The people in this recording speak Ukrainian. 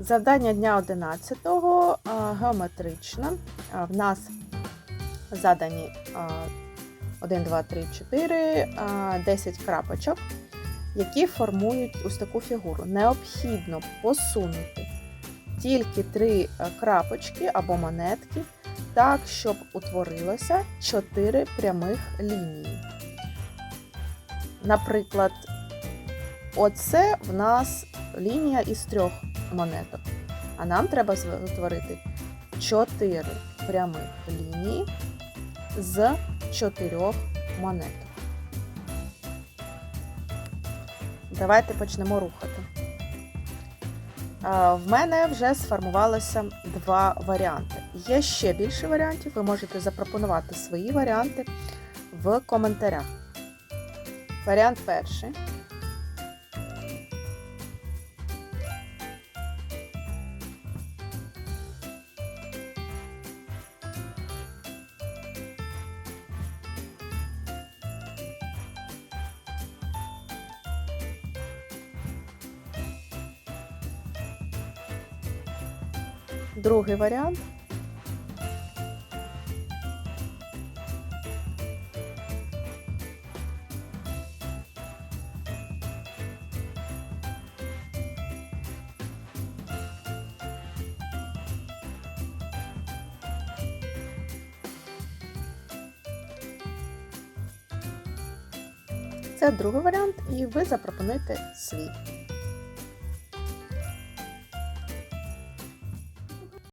Завдання дня 11 а, геометричне. В нас задані 1, 2, 3, 4, 10 крапочок, які формують ось таку фігуру. Необхідно посунути тільки 3 крапочки або монетки, так, щоб утворилося 4 прямих лінії. Наприклад, оце в нас лінія із трьох монеток. А нам треба утворити 4 прямих лінії з 4 монеток. Давайте почнемо рухати. В мене вже сформувалося два варіанти. Є ще більше варіантів. Ви можете запропонувати свої варіанти в коментарях. Варіант перший. Другий варіант. Це другий варіант, і ви запропонуєте свій.